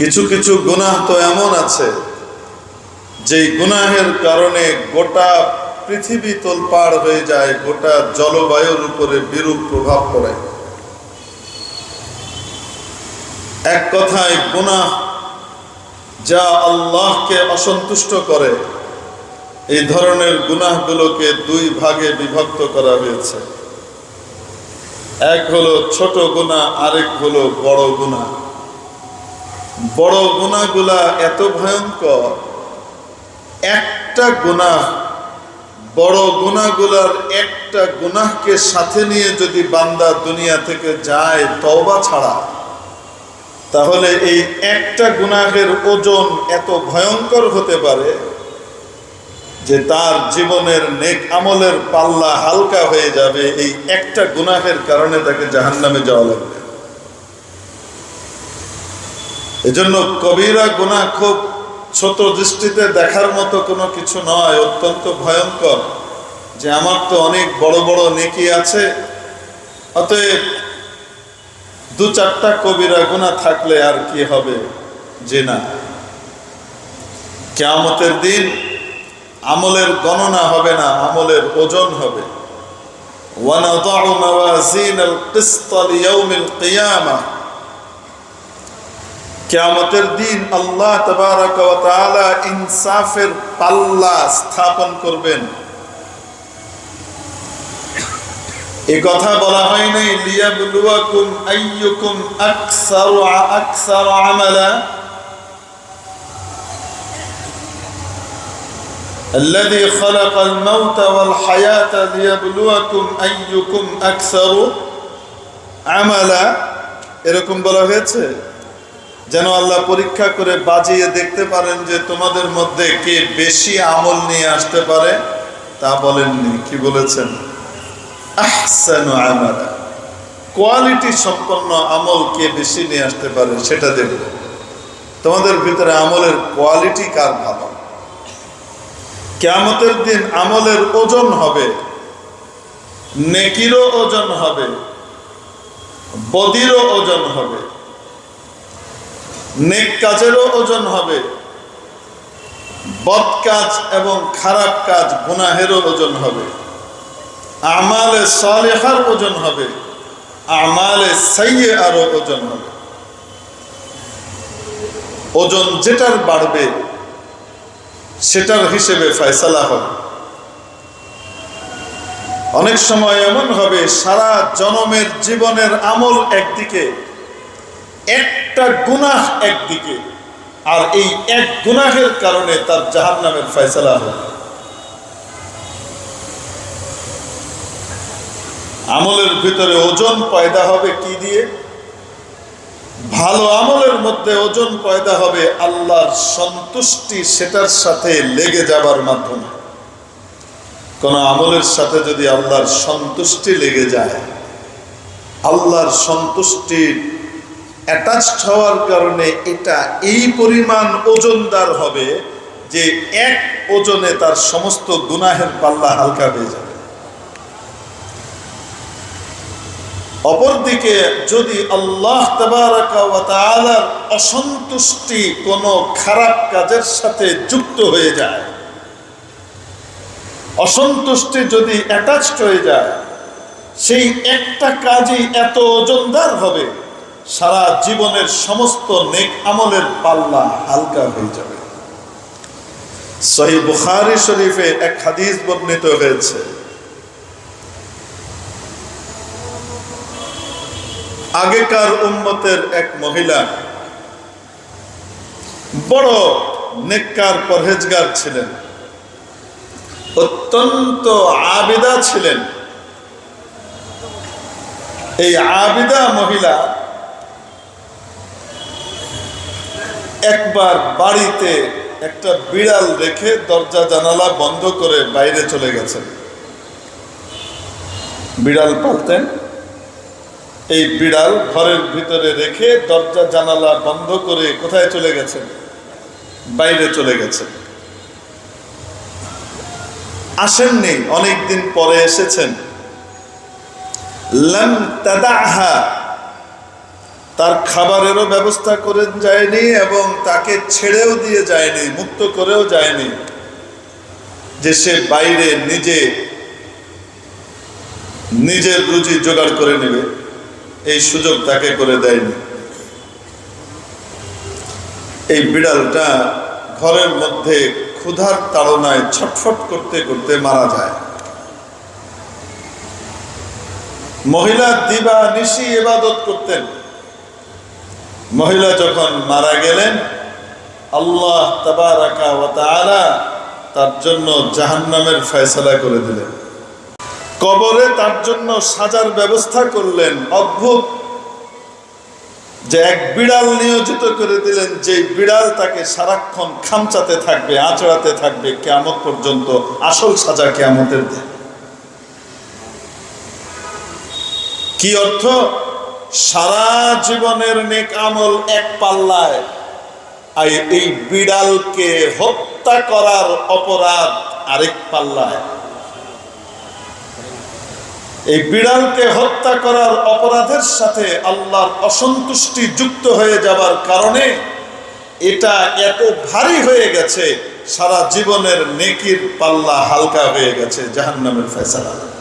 কিছু কিছু গুনাহ তো এমন আছে, যেই গুনাহের কারণে গোটা পৃথিবী তোলপাড় হয়ে যায়, গোটা জলবায়ুর উপরে বিরূপ প্রভাব পড়ে। এক কথায়, গুনাহ যা আল্লাহকে অসন্তুষ্ট করে, এই ধরনের গুনাহগুলোকে দুই ভাগে বিভক্ত করা হয়েছে। এক হলো ছোট গুনাহ, আরেক হলো বড় গুনাহ। বড় গুনাহগুলা এত ভয়ঙ্কর। একটা গুনাহ বড় গুনাহগুলার একটা গুনাহকে সাথে নিয়ে যদি বান্দা দুনিয়া থেকে যায় তওবা ছাড়া, তাহলে এই একটা গুনাহের ওজন এত ভয়ঙ্কর হতে পারে যে তার জীবনের নেক আমলের পাল্লা হালকা হয়ে যাবে এই একটা গুনাহের কারণে তাকে জাহান্নামে যাওয়া লাগবে। এজন্য কবিরা গোনা খুব ছোট দৃষ্টিতে দেখার মতো কোনো কিছু নয়, অত্যন্ত ভয়ঙ্কর যে আমার তো অনেক বড় বড় নেকি আছে। অতএব দু চারটা কবিরা গোনা থাকলে আর কি হবে? যে না। কেয়ামতের দিন আমলের গণনা হবে না, আমলের ওজন হবে। ওয়ান মাওয়াজিন আল কিসত ইয়াউমিল কিয়ামা। কেয়ামতের দিন আল্লাহ তবারক ওয়া তাআলা ইনসাফের পাল্লা স্থাপন করবেন এ কথা বলা হয় নাই লিয়াবলুয়াকুম আইয়ুকুম আকসারু আকসারু আমালা الذي خلق الموت والحياة ليبلوكم أيكم أكثر عملا এরকম বলা হয়েছে যেন আল্লাহ পরীক্ষা করে বাজিয়ে দেখতে পারেন যে তোমাদের মধ্যে কে বেশি আমল নিয়ে আসতে পারে। তা বলেননি, কি বলেছেন? কোয়ালিটি সম্পন্ন আমল কে বেশি নিয়ে আসতে পারে সেটা দেখব। তোমাদের ভিতরে আমলের কোয়ালিটি কার ভালো? কেয়ামতের দিন আমলের ওজন হবে, নেকিরও ওজন হবে, বদিরও ওজন হবে। নেক কাজেরও ওজন হবে। বদ কাজ এবং খারাপ কাজ গুনাহেরও ওজন হবে। আমালে সালেহার ওজন হবে। আমালে সাইয়ে আরও ওজন হবে। ওজন যেটার বাড়বে, সেটার হিসেবে ফয়সালা হবে। অনেক সময় এমন হবে, সারা জনমের জীবনের আমল একদিকে একটা গুনাহ একদিকে, আর এই এক গুনাহের কারণে তার জাহান নামের ফয়সালা হবে। আমলের ভিতরে ওজন পয়দা হবে কি দিয়ে? ভালো আমলের মধ্যে ওজন পয়দা হবে আল্লাহর সন্তুষ্টি সেটার সাথে লেগে যাবার মাধ্যমে। কোন আমলের সাথে যদি আল্লাহর সন্তুষ্টি লেগে যায়, আল্লাহর সন্তুষ্টির অ্যাটাচড হওয়ার কারণে এটা এই পরিমাণ ওজনদার হবে যে এক ওজনে তার সমস্ত গুনাহের পাল্লা হালকা হয়ে যাবে। অপরদিকে যদি আল্লাহ তালার অসন্তুষ্টি কোনো খারাপ কাজের সাথে যুক্ত হয়ে যায়, অসন্তুষ্টি যদি অ্যাটাচড হয়ে যায়, সেই একটা কাজই এত ওজনদার হবে। সারা জীবনের সমস্ত নেক আমলের পাল্লা হালকা হয়ে যাবে। সহি বুখারি শরীফে এক হাদিস বর্ণিত হয়েছে। আগেকার উম্মতের এক মহিলা বড় নেককার পরহেজগার ছিলেন। অত্যন্ত আবিদা ছিলেন। এই আবিদা মহিলা একবার বাড়িতে একটা বিড়াল রেখে দরজা জানালা বন্ধ করে বাইরে চলে গেছেন বিড়াল পালতেন। এই বিড়াল ঘরের ভিতরে রেখে দরজা জানালা বন্ধ করে কোথায় চলে গেছেন বাইরে চলে গেছেন আসেননি, অনেকদিন পরে এসেছেন। লাম তাদাহা তার খাবারেরও ব্যবস্থা করে যায়নি এবং তাকে ছেড়েও দিয়ে যায়নি, মুক্ত করেও যায়নি। যে সে বাইরে নিজে, নিজের রুজি জোগাড় করে নেবে, এই সুযোগ তাকে করে দেয়নি। এই বিড়ালটা ঘরের মধ্যে ক্ষুধার তাড়নায় ছটফট করতে করতে মারা যায়। মহিলা দিবা নিশি ইবাদত করতেন। মহিলা যখন মারা গেলেন, আল্লাহ তার জন্য জাহান্নামের ফয়সালা করে দিলেন। কবরে তার জন্য সাজার ব্যবস্থা করলেন, অদ্ভুত। যে এক বিড়াল নিয়োজিত করে দিলেন যে বিড়াল তাকে সারাক্ষণ খামচাতে থাকবে, আঁচড়াতে থাকবে কেমন পর্যন্ত আসল সাজা কেমতের দিন। কি অর্থ? সারা জীবনের নেক আমল এক পাল্লায়। আর এই বিড়ালকে হত্যা করার অপরাধ আরেক পাল্লায়। এই বিড়ালকে হত্যা করার অপরাধের সাথে আল্লাহর অসন্তুষ্টি যুক্ত হয়ে যাবার কারণে এটা এত ভারী হয়ে গেছে, সারা জীবনের নেকির পাল্লা হালকা হয়ে গেছে, জাহান্নামের ফেসালা।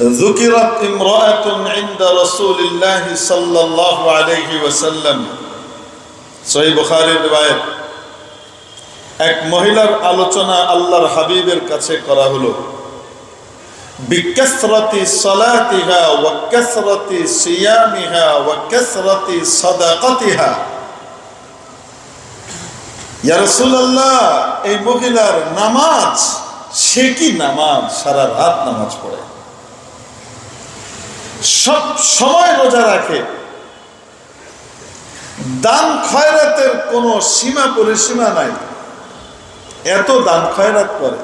ذكرت امرأة عند رسول الله صلى الله عليه وسلم সহি বুখারীর রিওয়ায়াত এক মহিলার আলোচনা আল্লাহর হাবিবের কাছে করা হলো বিকাসরতি সালাতিহা ওয়া কাসরতি সিয়ামিহা ওয়া কাসরতি সাদাকাতিহা ইয়া রাসূলুল্লাহ এই মহিলার নামাজ সে কি নামাজ সারা রাত নামাজ পড়ে সব সময় রোজা রাখে দান খয়রাতের কোনো সীমা পরিসীমা নাই এত দান খয়রাত করে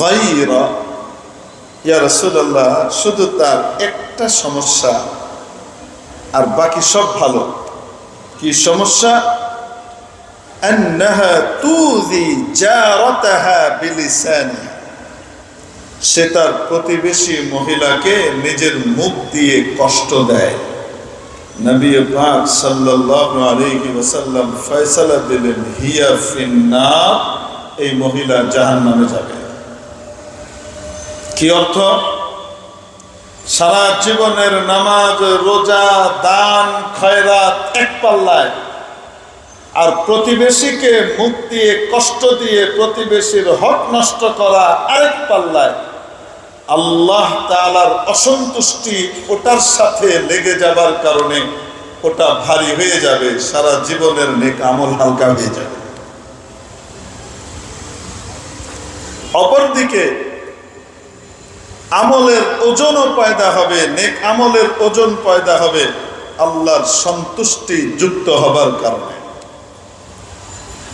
গাইরা ইয়া রাসূলুল্লাহ শুধু তার একটা সমস্যা আর বাকি সব ভালো কি সমস্যা أنها توذي جارتها بلسانها সে তার প্রতিবেশী মহিলাকে নিজের মুখ দিয়ে কষ্ট দেয়। দিলেন এই মহিলা যাবে। কি অর্থ? সারা জীবনের নামাজ, রোজা, দান এক পাল্লায়। আর প্রতিবেশীকে মুখ দিয়ে কষ্ট দিয়ে প্রতিবেশীর হক নষ্ট করা আরেক পাল্লায়। আল্লাহ তালার অসন্তুষ্টি ওটার সাথে লেগে যাবার কারণে ওটা ভারী হয়ে যাবে, সারা জীবনের নেক আমল হালকা হয়ে যাবে। অপরদিকে, আমলের ওজনও পয়দা হবে, নেক আমলের ওজন পয়দা হবে, আল্লাহর সন্তুষ্টি যুক্ত হবার কারণে।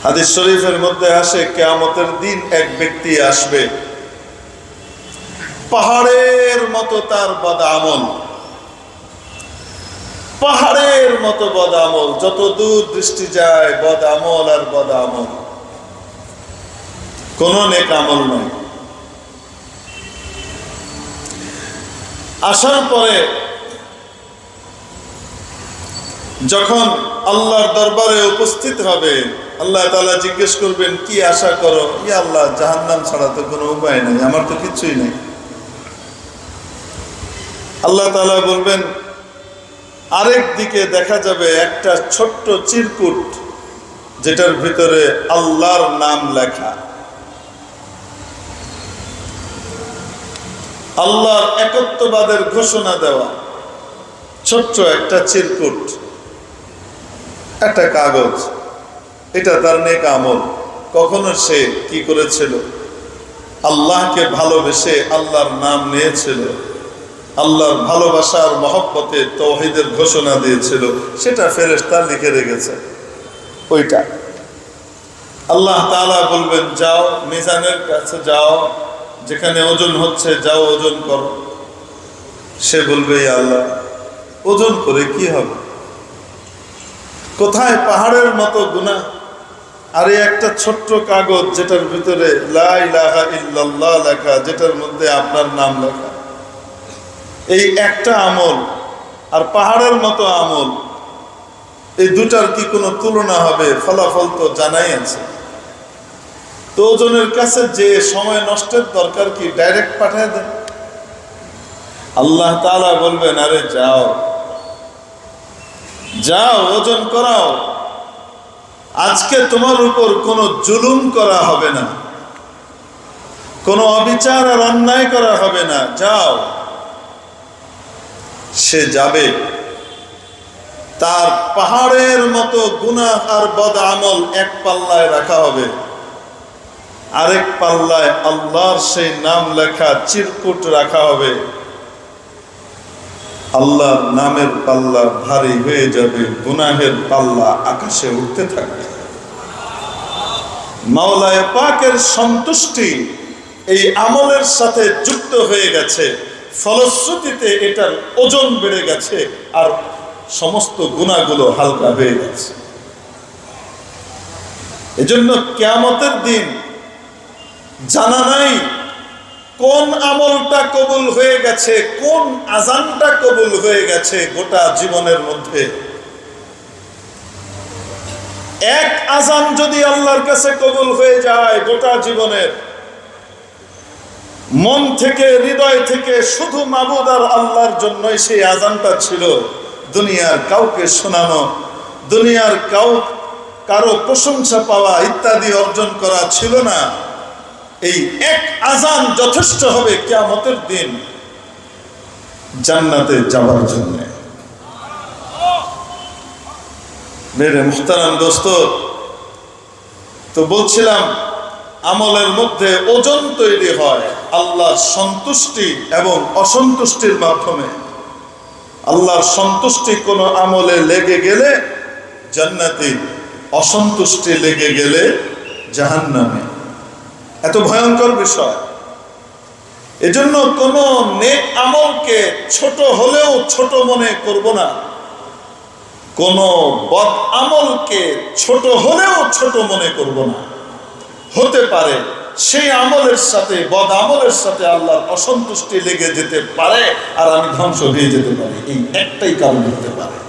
হাদিস শরীফের মধ্যে আসে, কেয়ামতের দিন এক ব্যক্তি আসবে পাহাড়ের মতো তার বদামল। পাহাড়ের মতো বদামল, যত দূর দৃষ্টি যায়, বদামল আর বদ আমল কোন নেক আমল নয়। আসার পরে যখন আল্লাহর দরবারে উপস্থিত হবে, আল্লাহ তালা জিজ্ঞেস করবেন, কি আশা করো? ইয়া আল্লাহ, জাহান্নাম ছাড়া তো কোনো উপায় নেই, আমার তো কিছুই নেই। আল্লাহ তালা বলবেন, আরেক দিকে দেখা যাবে একটা ছোট্ট চিরকুট, যেটার ভিতরে আল্লাহর নাম লেখা। আল্লাহর একত্ববাদের ঘোষণা দেওয়া, ছোট্ট একটা চিরকুট, একটা কাগজ, এটা তার নেক আমল। কখনো সে কি করেছিল? আল্লাহকে ভালোবেসে আল্লাহর নাম নিয়েছিল। আল্লাহর ভালোবাসার মহব্বতে তৌহিদের ঘোষণা দিয়েছিল, সেটা ফেরেশতা লিখে রেখেছে। ওইটা। আল্লাহ তাআলা বলবেন, যাও, মিজানের কাছে যাও, যেখানে ওজন হচ্ছে, যাও ওজন করো। সে বলবে আল্লাহ, ওজন করে কি হবে? কোথায় পাহাড়ের মতো গুণা আরে একটা ছোট্ট কাগজ যেটার ভিতরে লা ইলাহা ইল্লাল্লাহ লেখা, যেটার মধ্যে আপনার নাম লেখা। এই একটা আমল আর পাহাড়ের মতো আমল, এই দুটার কি কোনো তুলনা হবে? ফলাফল তো জানাই আছে। তো ওজনের কাছে যে সময় নষ্টের দরকার কি ডাইরেক্ট পাঠায় দেন? আল্লাহ তাআলা বলবেন, আরে যাও যাও, ওজন করাও। আজকে তোমার উপর কোনো জুলুম করা হবে না। কোনো অবিচার আর অন্যায় করা হবে না। যাও। সে যাবে। তার পাহাড়ের মতো গুনাহ আর বদ আমল এক পাল্লায় রাখা হবে। আরেক পাল্লায় আল্লাহর সেই নাম লেখা চিরকুট রাখা হবে। আল্লাহর নামের পাল্লা ভারী হয়ে যাবে, গুনাহের পাল্লা আকাশে উঠতে থাকবে। মাওলায় পাকের সন্তুষ্টি এই আমলের সাথে যুক্ত হয়ে গেছে। ফলশ্রুতিতে এটার ওজন বেড়ে গেছে আর সমস্ত গুণাগুলো হালকা হয়ে গেছে। এজন্য কেয়ামতের দিন জানা নাই কোন আমলটা কবুল হয়ে গেছে, কোন আজানটা কবুল হয়ে গেছে গোটা জীবনের মধ্যে। এক আজান যদি আল্লাহর কাছে কবুল হয়ে যায় গোটা জীবনের মন থেকে, হৃদয় থেকে শুধু মাবুদ আর আল্লাহর জন্যই সেই আজানটা ছিল। দুনিয়ার কাউকে শোনানো, দুনিয়ার কাউ, কারও প্রশংসা পাওয়া ইত্যাদি অর্জন করা ছিল না। এই এক আজান যথেষ্ট হবে কেয়ামতের দিন জান্নাতে যাওয়ার জন্য। মেরে দোস্ত, তো বলছিলাম আমলের মধ্যে ওজন তৈরি হয় আল্লাহর সন্তুষ্টি এবং অসন্তুষ্টির মাধ্যমে। আল্লাহর সন্তুষ্টি কোনো আমলে লেগে গেলে, জান্নাতি অসন্তুষ্টি লেগে গেলে জাহান্নামে। এত ভয়ঙ্কর বিষয়। এজন্য কোন নেক আমলকে ছোট হলেও ছোট মনে করব না। কোন বদ আমলকে ছোট হলেও ছোট মনে করব না। হতে পারে, সেই আমলের সাথে বদ আমলের সাথে আল্লাহর অসন্তুষ্টি লেগে যেতে পারে, আর আমি ধ্বংস হয়ে যেতে পারি। এই একটাই কারণ হতে পারে।